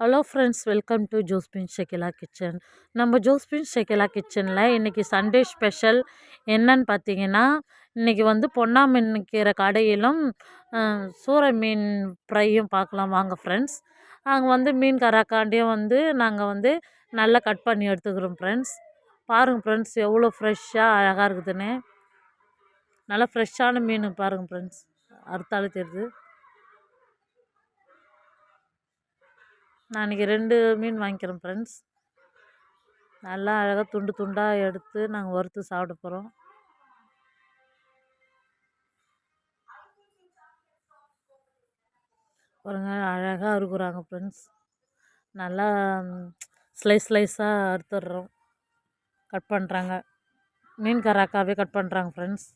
Hello friends welcome to Josephine Shakeela kitchen நம்ம Josephine Shakeela கிச்சனில் இன்றைக்கி சண்டே ஸ்பெஷல் என்னன்னு பார்த்தீங்கன்னா இன்றைக்கி வந்து பொன்னாமீன் கீரை கடையிலும் சூற சூறை மீன் ஃப்ரையும் பார்க்கலாம். வாங்க ஃப்ரெண்ட்ஸ் அங்கே வந்து மீன் கராக்காண்டியும் வந்து நாங்கள் வந்து நல்லா கட் பண்ணி எடுத்துக்கிறோம் ஃப்ரெண்ட்ஸ் பாருங்கள் ஃப்ரெண்ட்ஸ் எவ்வளோ ஃப்ரெஷ்ஷாக அழகாக இருக்குதுன்னு. நல்லா ஃப்ரெஷ்ஷான மீன் பாருங்கள் ஃப்ரெண்ட்ஸ் அறுத்தாலே தெரியுது. நான் இன்றைக்கி ரெண்டு மீன் வாங்கிக்கிறேன் ஃப்ரெண்ட்ஸ் நல்லா அழகாக துண்டு துண்டாக எடுத்து நாங்கள் வறுத்து சாப்பிட போகிறோம் பாருங்க அழகாக அறுக்குறாங்க ஃப்ரெண்ட்ஸ் நல்லா ஸ்லைஸ் ஸ்லைஸாக அறுத்துடுறோம். கட் பண்ணுறாங்க மீன் கராக்காவே கட் பண்ணுறாங்க ஃப்ரெண்ட்ஸ்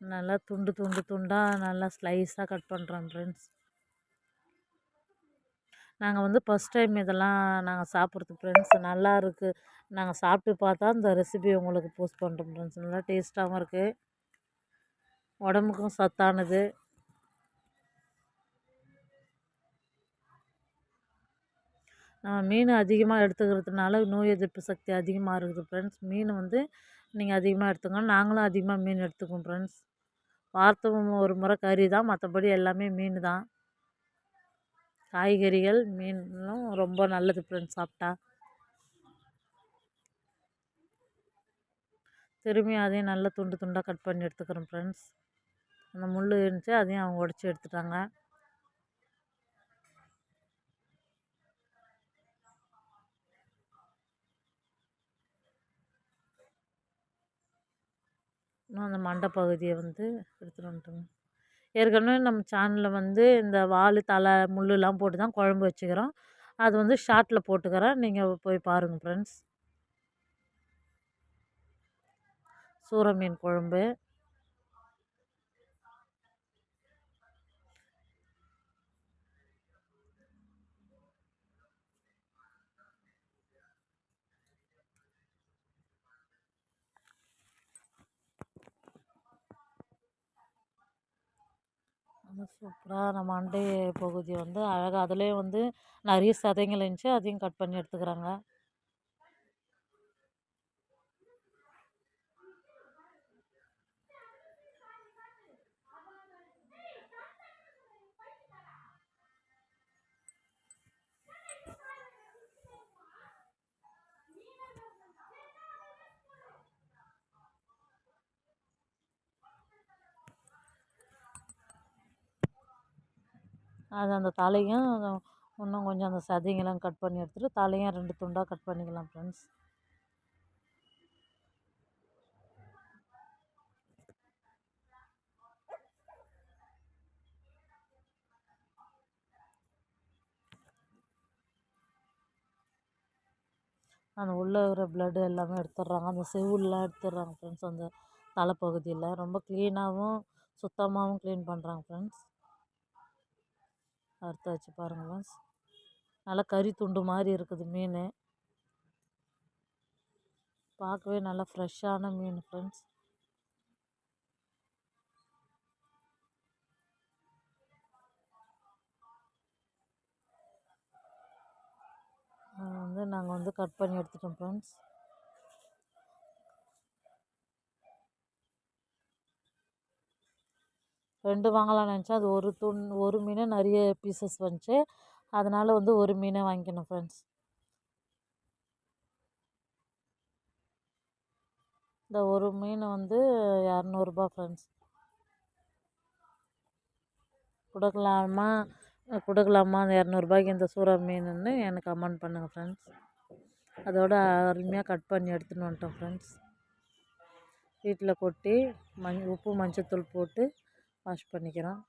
நல்லா துண்டு துண்டு துண்டாக நல்லா ஸ்லைஸாக கட் பண்ணுறோம் ஃப்ரெண்ட்ஸ் நாங்கள் வந்து ஃபஸ்ட் டைம் இதெல்லாம் நாங்கள் சாப்பிட்றது ஃப்ரெண்ட்ஸ் நல்லா இருக்குது நாங்கள் சாப்பிட்டு பார்த்தா இந்த ரெசிபி உங்களுக்கு போஸ்ட் பண்ணுறோம் ஃப்ரெண்ட்ஸ் நல்லா டேஸ்ட்டாகவும் இருக்குது உடம்புக்கும் சத்தானது. நம்ம மீன் அதிகமாக எடுத்துக்கிறதுனால நோய் எதிர்ப்பு சக்தி அதிகமாக இருக்குது ஃப்ரெண்ட்ஸ் மீன் வந்து நீங்கள் அதிகமாக எடுத்துக்கணும் நாங்களும் அதிகமாக மீன் எடுத்துக்குவோம் ஃப்ரெண்ட்ஸ் வாரத்துக்கு ஒரு முறை கறி தான் மற்றபடி எல்லாமே மீன் தான் காய்கறிகள் மீனும் ரொம்ப நல்லது ஃப்ரெண்ட்ஸ் சாப்பிட்டா. திரும்பி அதையும் நல்லா துண்டு துண்டாக கட் பண்ணி எடுத்துக்கிறோம் ஃப்ரெண்ட்ஸ் அந்த முள் இருந்துச்சு அதையும் அவங்க உடச்சி எடுத்துட்டாங்க. இன்னும் அந்த மண்டை பகுதியை வந்து எடுத்துகிட்டு வந்துட்டோங்க. ஏற்கனவே நம்ம சேனலில் வந்து இந்த வால் தலை முள்ளுலாம் போட்டு தான் குழம்பு வச்சுக்கிறோம். அது வந்து ஷார்ட்டில் போட்டுக்கிறேன். நீங்கள் போய் பாருங்கள் ஃப்ரெண்ட்ஸ் சூறை மீன் குழம்பு. ரொம்ப சூப்பராக நம்ம அண்டை பகுதி வந்து அழகாக அதுலேயும் வந்து நிறைய சதைங்கள் இருந்துச்சு. அதையும் கட் பண்ணி எடுத்துக்கிறாங்க. அது அந்த தலையும் இன்னும் கொஞ்சம் அந்த சதைங்கெல்லாம் கட் பண்ணி எடுத்துகிட்டு தலையும் ரெண்டு துண்டாக கட் பண்ணிக்கலாம் ஃப்ரெண்ட்ஸ் அந்த உள்ளே இருக்கிற ப்ளட்டு எல்லாமே எடுத்துடுறாங்க. அந்த செவுல்லாம் எடுத்துடுறாங்க ஃப்ரெண்ட்ஸ் அந்த தலைப்பகுதியில். ரொம்ப க்ளீனாகவும் சுத்தமாகவும் க்ளீன் பண்ணுறாங்க ஃப்ரெண்ட்ஸ் அறுத்து வச்சு பாருங்கள் நல்லா கறி துண்டு மாதிரி இருக்குது மீன். பார்க்கவே நல்லா ஃப்ரெஷ்ஷான மீன் ஃப்ரெண்ட்ஸ் வந்து நாங்கள் வந்து கட் பண்ணி எடுத்துட்டோம் ஃப்ரெண்ட்ஸ் ரெண்டு வாங்கலாம்னு நினச்சேன். அது ஒரு துண் ஒரு மீன் நிறைய பீசஸ் வந்துச்சு. அதனால் வந்து ஒரு மீனை வாங்கிக்கணும் ஃப்ரெண்ட்ஸ் இந்த ஒரு மீன் வந்து இரநூறுபா ஃப்ரெண்ட்ஸ் கொடுக்கலாமா? கொடுக்கலாமா? அந்த இரநூறுபாய்க்கு இந்த சூறா மீனுன்னு எனக்கு கமெண்ட் பண்ணுங்கள் ஃப்ரெண்ட்ஸ் அதோட அருமையாக கட் பண்ணி எடுத்துன்னு வந்துட்டோம் ஃப்ரெண்ட்ஸ் வீட்டில் கொட்டி மஞ் உப்பு மஞ்சத்தூள் போட்டு வாஷ் பண்ணிக்கிறோம்.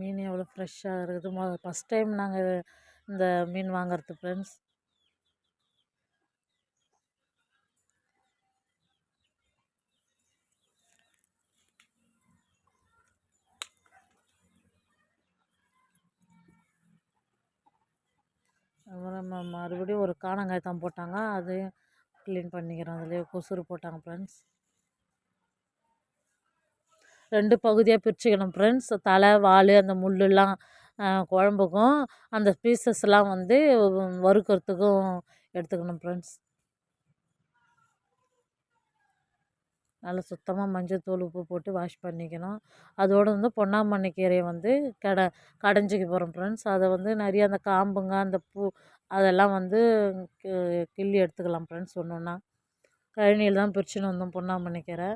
மீன் எவ்வளோ ஃப்ரெஷ்ஷாக இருக்குது. மொ ஃபஸ்ட் டைம் நாங்கள் இந்த மீன் வாங்குறது ஃப்ரெண்ட்ஸ் அப்புறம் மறுபடியும் ஒரு காணங்காய் தான் போட்டாங்க. அதையும் க்ளீன் பண்ணிக்கிறோம். அதுலேயே கொசுறு போட்டாங்க ஃப்ரெண்ட்ஸ் ரெண்டு பகுதியாக பிரிச்சுக்கணும் ஃப்ரெண்ட்ஸ் தலை வால் அந்த முள்ளெல்லாம் குழம்புக்கும் அந்த பீசஸ்லாம் வந்து வறுக்கிறதுக்கும் எடுத்துக்கணும் ஃப்ரெண்ட்ஸ் நல்லா சுத்தமாக மஞ்சள் தூள் உப்பு போட்டு வாஷ் பண்ணிக்கணும். அதோடு வந்து பொன்னாமண்ணி கீரையை வந்து கட கடைஞ்சிக்க போகிறோம் ஃப்ரெண்ட்ஸ் அதை வந்து நிறைய அந்த காம்புங்க அந்த பூ அதெல்லாம் வந்து கிள்ளி எடுத்துக்கலாம் ஃப்ரெண்ட்ஸ் ஒன்று ஒன்றா கழனியில் தான் பிரிச்சுன்னு வந்தோம் பொன்னாமண்ணி கீரை.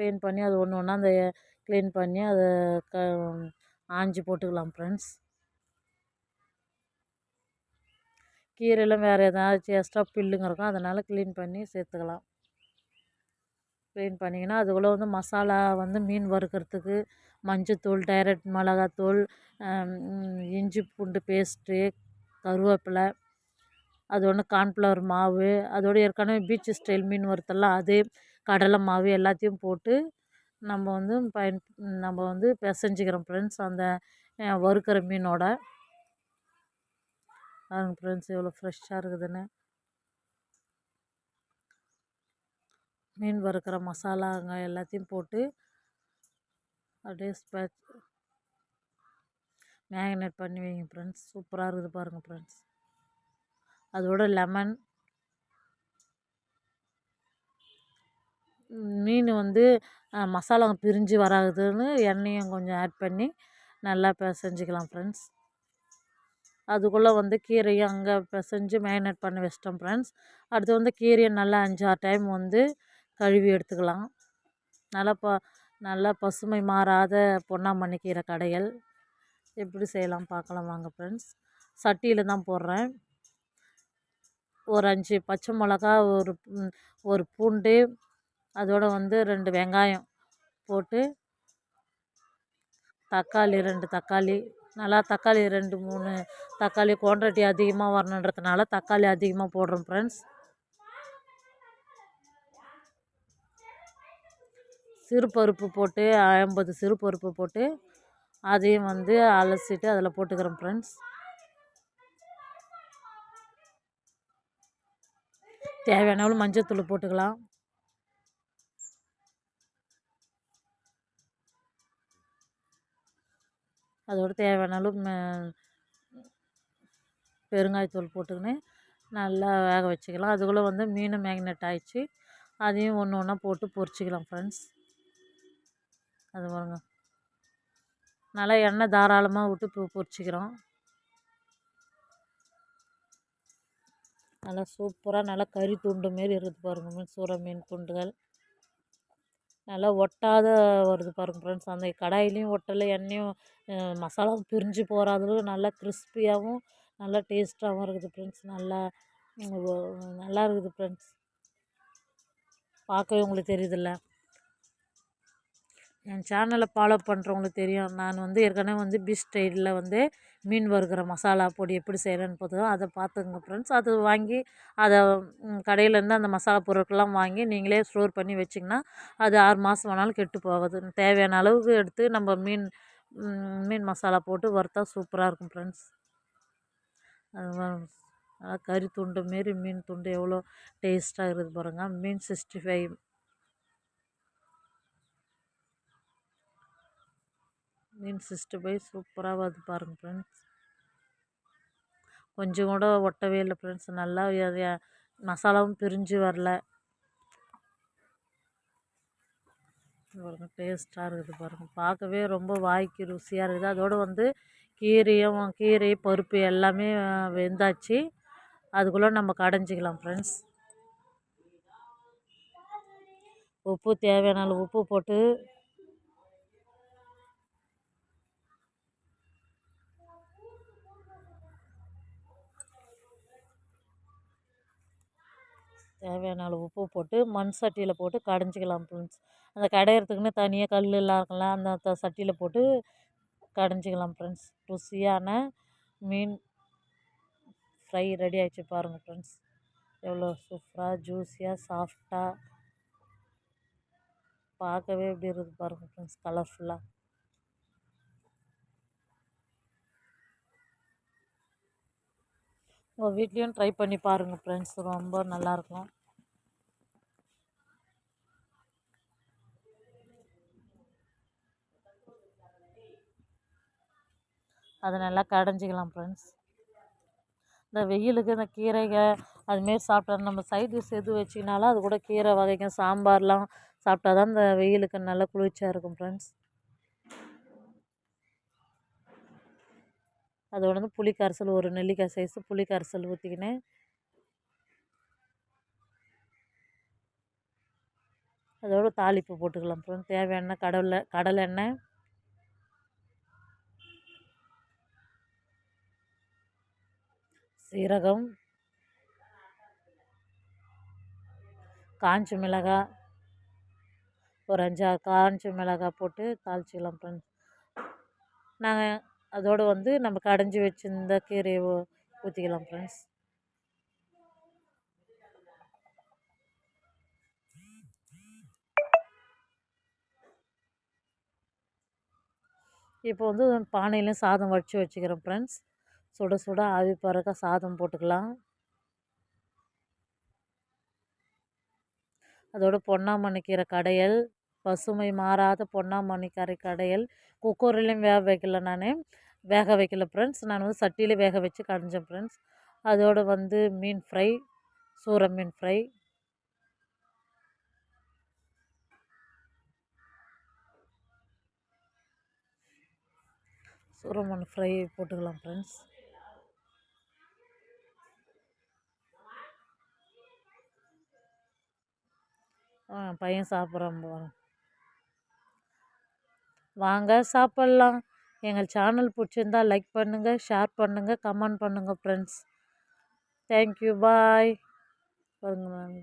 க்ளீன் பண்ணி அது ஒன்று ஒன்றா அந்த க்ளீன் பண்ணி அதை க ஆஞ்சி போட்டுக்கலாம் ஃப்ரெண்ட்ஸ். கீரையில் வேறு ஏதாச்சும் எக்ஸ்ட்ரா பில்லுங்க இருக்கும் அதனால் க்ளீன் பண்ணி சேர்த்துக்கலாம். க்ளீன் பண்ணிங்கன்னா அதுக்குள்ளே வந்து மசாலா வந்து மீன் வறுக்கிறதுக்கு மஞ்சத்தூள் டைரக்ட் மிளகாத்தூள் இஞ்சி பூண்டு பேஸ்ட்டு கருவேப்பிலை அது ஒன்று கார்ன்ஃப்ளவர் மாவு அதோடு ஏற்கனவே பீச் ஸ்டைல் மீன் வறுத்தலாம் அது கடலை மாவு எல்லாத்தையும் போட்டு நம்ம வந்து பயன் நம்ம வந்து பிசைஞ்சிக்கிறோம் ஃப்ரெண்ட்ஸ் அந்த வறுக்கிற மீனோட. பாருங்க ஃப்ரெண்ட்ஸ் எவ்வளோ ஃப்ரெஷ்ஷாக இருக்குதுன்னு. மீன் வறுக்கிற மசாலாங்க எல்லாத்தையும் போட்டு அப்படியே ஸ்பேச் மேக்னேட் பண்ணி வைங்க ஃப்ரெண்ட்ஸ் சூப்பராக இருக்குது பாருங்கள் ஃப்ரெண்ட்ஸ் அதோட லெமன் மீன் வந்து மசாலா பிரிஞ்சு வராதுன்னு எண்ணெயும் கொஞ்சம் ஆட் பண்ணி நல்லா பிசைஞ்சிக்கலாம் ஃப்ரெண்ட்ஸ் அதுக்குள்ளே வந்து கீரையும் அங்கே பிசைஞ்சு மேரினேட் பண்ணி வச்சிட்டோம் ஃப்ரெண்ட்ஸ் அடுத்து வந்து கீரையை நல்லா அஞ்சு ஆறு டைம் வந்து கழுவி எடுத்துக்கலாம். நல்லா ப நல்லா பசுமை மாறாத பொன்னாமண்ணி கீரை கடைகள். எப்படி செய்யலாம் பார்க்கலாம் வாங்க ஃப்ரெண்ட்ஸ் சட்டியில் தான் போடுறேன். ஒரு அஞ்சு பச்சை மிளகா ஒரு ஒரு பூண்டு அதோடு வந்து ரெண்டு வெங்காயம் போட்டு தக்காளி ரெண்டு தக்காளி. நல்லா தக்காளி ரெண்டு மூணு தக்காளி குவான்டிட்டி அதிகமாக வரணுன்றதுனால தக்காளி அதிகமாக போடுறோம் ஃப்ரெண்ட்ஸ் சிறுபருப்பு போட்டு ஐம்பது சிறுபருப்பு போட்டு அதையும் வந்து அலசிட்டு அதில் போட்டுக்கிறோம் ஃப்ரெண்ட்ஸ் தேவையான மஞ்சள் தூள் போட்டுக்கலாம். அதோடு தேவையான பெருங்காயத்தூள் போட்டுக்கின்னு நல்லா வேக வச்சுக்கலாம். அதுக்குள்ளே வந்து மீனும் மேக்னெட் ஆகிடுச்சி அதையும் ஒன்று ஒன்றா போட்டு பொரிச்சிக்கலாம் ஃப்ரெண்ட்ஸ். அது பாருங்க. நல்லா எண்ணெய் தாராளமாக விட்டு பொரிச்சிக்கிறோம். நல்லா சூப்பராக நல்லா கறி துண்டு மாரி இருக்குது பாருங்கள் மீன் சூற மீன் துண்டுகள். நல்லா ஒட்டாத வருது பாருங்கள் ஃப்ரெண்ட்ஸ் அந்த கடாயிலையும் ஒட்டலை எண்ணெயும் மசாலாவும் பிரிஞ்சு போகாத நல்லா கிறிஸ்பியாகவும் நல்லா டேஸ்ட்டாகவும் இருக்குது ஃப்ரெண்ட்ஸ் நல்லா நல்லா இருக்குது ஃப்ரெண்ட்ஸ் பார்க்கவே உங்களுக்கு தெரியுதுல்ல? என் சேனலை ஃபாலோ பண்ணுறவங்களுக்கு தெரியும். நான் வந்து ஏற்கனவே வந்து பீச் ஸ்டைலில் வந்து மீன் வறுக்கிற மசாலா பொடி எப்படி செய்கிறேன்னு போதும் அதை பார்த்துங்க ஃப்ரெண்ட்ஸ் அது வாங்கி அதை கடையிலேருந்து அந்த மசாலா பொருட்கள்லாம் வாங்கி நீங்களே ஸ்டோர் பண்ணி வச்சிங்கன்னா அது ஆறு மாதம் வேணாலும் கெட்டு போகாது. தேவையான அளவுக்கு எடுத்து நம்ம மீன் மீன் மசாலா போட்டு வறுத்தா சூப்பராக இருக்கும் ஃப்ரெண்ட்ஸ் அது கறி துண்டு மாரி மீன் துண்டு எவ்வளோ டேஸ்ட்டாக இருக்குது பாருங்கள் மீன் சிக்ஸ்டி ஃபைவ் மீன் சிக்ஸ்டி ஃபைவ் சூப்பராக வருது பாருங்கள் ஃப்ரெண்ட்ஸ் கொஞ்சம் கூட ஒட்டவே இல்லை ஃப்ரெண்ட்ஸ் நல்லா மசாலாவும் பிரிஞ்சு வரல. பாருங்கள் டேஸ்ட்டாக இருக்குது பாருங்கள் பார்க்கவே ரொம்ப வாய்க்கு ருசியாக இருக்குது. அதோடு வந்து கீரையும் கீரை பருப்பு எல்லாமே வெந்தாச்சு. அதுக்குள்ளே நம்ம கடைஞ்சிக்கலாம் ஃப்ரெண்ட்ஸ் உப்பு தேவையான அளவு உப்பு போட்டு தேவையான அளவு உப்பு போட்டு மண் சட்டியில் போட்டு கடைஞ்சிக்கலாம் ஃப்ரெண்ட்ஸ் அந்த கடையிறதுக்குன்னு தனியாக கல்லெல்லாம் இருக்குல்ல அந்த சட்டியில் போட்டு கடைஞ்சிக்கலாம் ஃப்ரெண்ட்ஸ் ருசியான மீன் ஃப்ரை ரெடி ஆகிடுச்சு பாருங்கள் ஃப்ரெண்ட்ஸ் எவ்வளோ சூப்பராக ஜூஸியாக சாஃப்டாக பார்க்கவே எப்படி இருக்குது பாருங்கள் ஃப்ரெண்ட்ஸ் கலர்ஃபுல்லாக உங்கள் வீட்லேயும் ட்ரை பண்ணி பாருங்கள் ஃப்ரெண்ட்ஸ் ரொம்ப நல்லாயிருக்கும் அதை நல்லா கடைஞ்சிக்கலாம் ஃப்ரெண்ட்ஸ் இந்த வெயிலுக்கு இந்த கீரைகள் அதுமாரி சாப்பிட்டா நம்ம சைட் டிஷ் எது வச்சிங்கனாலும் அது கூட கீரை வகைகள் சாம்பார்லாம் சாப்பிட்டா தான் இந்த வெயிலுக்கு நல்லா குளிர்ச்சியாக இருக்கும் ஃப்ரெண்ட்ஸ் அதோட வந்து புளி கரைசல் ஒரு நெல்லிக்காய் சைஸு புளி கரைசல் ஊற்றிக்கினேன் அதோட தாளிப்பு போட்டுக்கலாம் அப்புறம் தேவையான கடலை கடலை எண்ணெய் சீரகம். காஞ்ச மிளகாய் ஒரு அஞ்சாறு காஞ்ச மிளகாய் போட்டு தாளிச்சிக்கலாம் ஃப்ரெண்ட்ஸ் நாங்கள் அதோடு வந்து நம்ம கடைஞ்சி வச்சுருந்த கீரையை ஊற்றிக்கலாம் ஃப்ரெண்ட்ஸ் இப்போ வந்து பானையிலையும் சாதம் வடித்து வச்சுக்கிறேன் ஃப்ரெண்ட்ஸ் சுட சுட ஆவி பறக்க சாதம் போட்டுக்கலாம். அதோட பொன்னாமண்ணி கீரை கடையல். பசுமை மாறாத பொன்னாமணி கரை கடையல் குக்கர்லேயும் வேக வைக்கல நான். வேக வைக்கல ஃப்ரெண்ட்ஸ் நான் வந்து சட்டியில் வேக வச்சு கடைஞ்சேன் ஃப்ரெண்ட்ஸ் அதோடு வந்து மீன் ஃப்ரை சூற மீன் ஃப்ரை சூரமன் ஃப்ரை போட்டுக்கலாம் ஃப்ரெண்ட்ஸ் பையன் சாப்பிட்றான் வாங்க சாப்பிட்லாம். எங்கள் சேனல் பிடிச்சிருந்தா லைக் பண்ணுங்கள் ஷேர் பண்ணுங்கள் கமெண்ட் பண்ணுங்கள் ஃப்ரெண்ட்ஸ் தேங்க்யூ பாய் பாருங்கள்